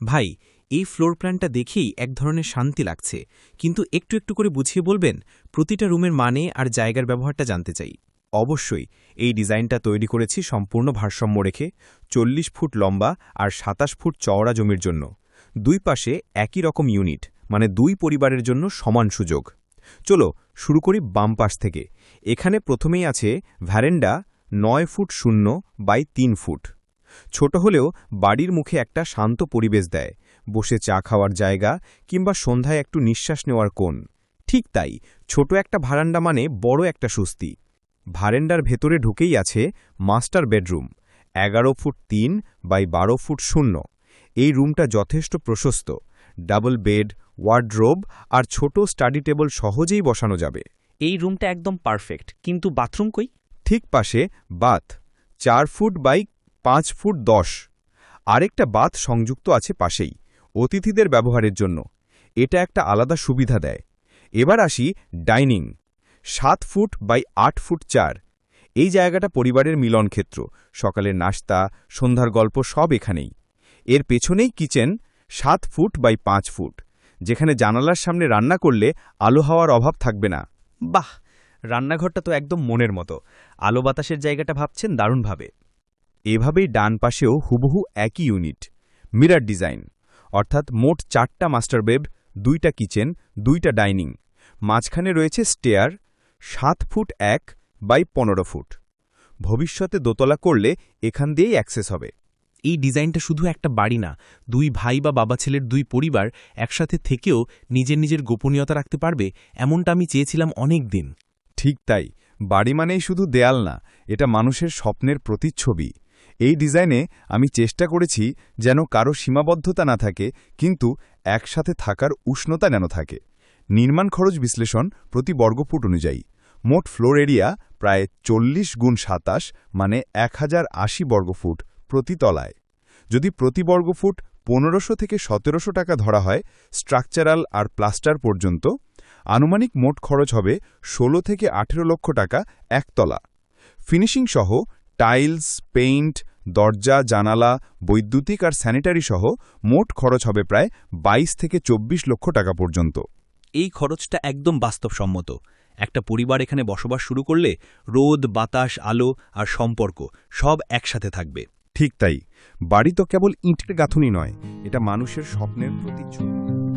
ভাই, এই ফ্লোর প্ল্যানটা দেখেই এক ধরনের শান্তি লাগছে। কিন্তু একটু একটু করে বুঝিয়ে বলবেন, প্রতিটা রুমের মানে আর জায়গার ব্যবহারটা জানতে চাই। অবশ্যই, এই ডিজাইনটা তৈরি করেছি সম্পূর্ণ ভারসাম্য রেখে, চল্লিশ ফুট লম্বা আর সাতাশ ফুট চওড়া জমির জন্য। দুই পাশে একই রকম ইউনিট মানে দুই পরিবারের জন্য সমান সুযোগ। চলো, শুরু করি বাম পাশ থেকে। এখানে প্রথমেই আছে ভ্যারেন্ডা নয় ফুট শূন্য বাই তিন ফুট। ছোট হলেও বাড়ির মুখে একটা শান্ত পরিবেশ দেয়। বসে চা খাওয়ার জায়গা কিংবা সন্ধ্যায় একটু নিঃশ্বাস নেওয়ার কোণ। ঠিক তাই ছোট একটা ভারান্ডা মানে বড় একটা স্বস্তি। ভারেন্ডার ভেতরে ঢুকেই আছে মাস্টার বেডরুম। এগারো ফুট তিন বাই বারো ফুট শূন্য। এই রুমটা যথেষ্ট প্রশস্ত। ডাবল বেড ওয়ার্ড্রোব আর ছোট স্টাডি টেবল সহজেই বসানো যাবে। এই রুমটা একদম পারফেক্ট। কিন্তু বাথরুম কই? ঠিক পাশে বাথ। চার ফুট বাই পাঁচ ফুট দশ। আরেকটা বাথ সংযুক্ত আছে পাশেই, অতিথিদের ব্যবহারের জন্য। এটা একটা আলাদা সুবিধা দেয়। এবার আসি ডাইনিং। সাত ফুট বাই আট ফুট চার। এই জায়গাটা পরিবারের মিলনক্ষেত্র সকালের নাস্তা, সন্ধ্যার গল্প সব এখানেই। এর পেছনেই কিচেন সাত ফুট বাই পাঁচ ফুট, যেখানে জানালার সামনে রান্না করলে আলো হাওয়ার অভাব থাকবে না। বাহ! রান্নাঘরটা তো একদম মনের মতো। আলো বাতাসের জায়গাটা ভাবছেন দারুণভাবে। এভাবেই ডান পাশেও হুবহু একই ইউনিট। Mirror design. অর্থাৎ মোট চারটা মাস্টার বেড দুইটা কিচেন দুইটা ডাইনিং। মাঝখানে রয়েছে স্টেয়ার সাত ফুট এক বাই পনেরো ফুট। ভবিষ্যতে দোতলা করলে এখান দিয়েই অ্যাক্সেস হবে। এই ডিজাইনটা শুধু একটা বাড়ি না দুই ভাই বা বাবা ছেলের দুই পরিবার একসাথে থেকেও নিজের নিজের গোপনীয়তা রাখতে পারবে এমনটা আমি চেয়েছিলাম অনেক দিন। ঠিক তাই। বাড়ি মানেই শুধু দেয়াল না এটা মানুষের স্বপ্নের প্রতিচ্ছবি। এই ডিজাইনে আমি চেষ্টা করেছি যেন কারও সীমাবদ্ধতা না থাকে, কিন্তু একসাথে থাকার উষ্ণতা যেন থাকে। নির্মাণ খরচ বিশ্লেষণ প্রতি বর্গফুট অনুযায়ী। মোট ফ্লোর এরিয়া প্রায় চল্লিশ গুণ সাতাশ মানে এক হাজার আশি বর্গফুট প্রতি তলায়। যদি প্রতি বর্গফুট পনেরোশো থেকে সতেরোশো টাকা ধরা হয় স্ট্রাকচারাল আর প্লাস্টার পর্যন্ত, আনুমানিক মোট খরচ হবে ১৬ থেকে আঠেরো লক্ষ টাকা একতলা। ফিনিশিং সহ টাইলস পেইন্ট দরজা জানালা বৈদ্যুতিক আর স্যানিটারি সহ মোট খরচ হবে প্রায় ২২ থেকে ২৪ লক্ষ টাকা পর্যন্ত। এই খরচটা একদম বাস্তবসম্মত। একটা পরিবার এখানে বসবাস শুরু করলে রোদ বাতাস আলো আর সম্পর্ক সব একসাথে থাকবে। ঠিক তাই। বাড়ি তো কেবল ইঁটের গাঁথুনি নয় এটা মানুষের স্বপ্নের প্রতিচ্ছবি।